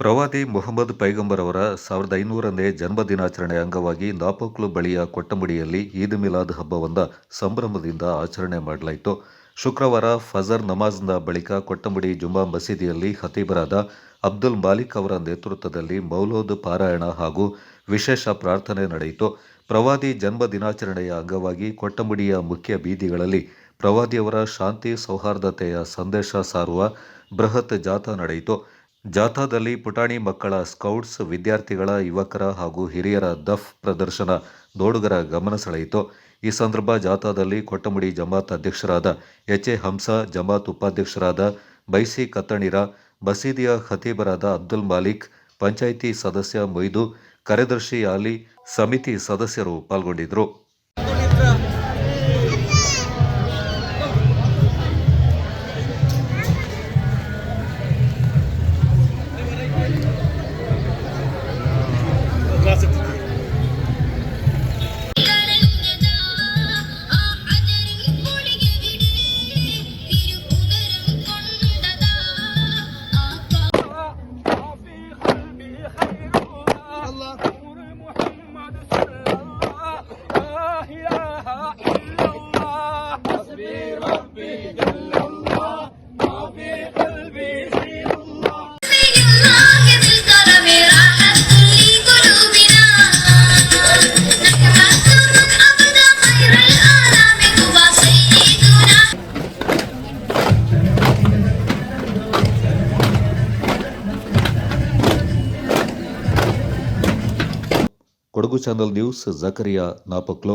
ಪ್ರವಾದಿ ಮೊಹಮ್ಮದ್ ಪೈಗಂಬರ್ ಅವರ ಸಾವಿರದ ಐನೂರನೇ ಜನ್ಮ ದಿನಾಚರಣೆ ಅಂಗವಾಗಿ ನಾಪೋಕ್ಲು ಬಳಿಯ ಕೊಟ್ಟಮುಡಿಯಲ್ಲಿ ಈದ್ ಮಿಲಾದ್ ಹಬ್ಬವನ್ನು ಸಂಭ್ರಮದಿಂದ ಆಚರಣೆ ಮಾಡಲಾಯಿತು. ಶುಕ್ರವಾರ ಫಜರ್ ನಮಾಜ್ನ ಬಳಿಕ ಕೊಟ್ಟಮುಡಿ ಜುಮ್ಮಾ ಮಸೀದಿಯಲ್ಲಿ ಖತೀಬರಾದ ಅಬ್ದುಲ್ ಮಾಲಿಕ್ ಅವರ ನೇತೃತ್ವದಲ್ಲಿ ಮೌಲೋದ್ ಪಾರಾಯಣ ಹಾಗೂ ವಿಶೇಷ ಪ್ರಾರ್ಥನೆ ನಡೆಯಿತು. ಪ್ರವಾದಿ ಜನ್ಮ ದಿನಾಚರಣೆಯ ಅಂಗವಾಗಿ ಕೊಟ್ಟಮುಡಿಯ ಮುಖ್ಯ ಬೀದಿಗಳಲ್ಲಿ ಪ್ರವಾದಿಯವರ ಶಾಂತಿ ಸೌಹಾರ್ದತೆಯ ಸಂದೇಶ ಸಾರುವ ಬೃಹತ್ ಜಾಥಾ ನಡೆಯಿತು. ಜಾಥಾದಲ್ಲಿ ಪುಟಾಣಿ ಮಕ್ಕಳ ಸ್ಕೌಟ್ಸ್ ವಿದ್ಯಾರ್ಥಿಗಳ ಯುವಕರ ಹಾಗೂ ಹಿರಿಯರ ದಫ್ ಪ್ರದರ್ಶನ ನೋಡುಗರ ಗಮನ ಸೆಳೆಯಿತು. ಈ ಸಂದರ್ಭ ಜಾಥಾದಲ್ಲಿ ಕೊಟ್ಟಮುಡಿ ಜಮಾತ್ ಅಧ್ಯಕ್ಷರಾದ ಎಚ್ ಎ ಹಂಸ, ಜಮಾತ್ ಉಪಾಧ್ಯಕ್ಷರಾದ ಬೈಸಿ ಕತ್ತಣಿರ, ಮಸೀದಿಯ ಖತೀಬರಾದ ಅಬ್ದುಲ್ ಮಾಲಿಕ್, ಪಂಚಾಯಿತಿ ಸದಸ್ಯ ಮೊಯ್ದು, ಕಾರ್ಯದರ್ಶಿ ಅಲಿ ಸಮಿತಿ ಸದಸ್ಯರು ಪಾಲ್ಗೊಂಡಿದ್ದರು. classic Kodagu channel news Zakariya Napoklu.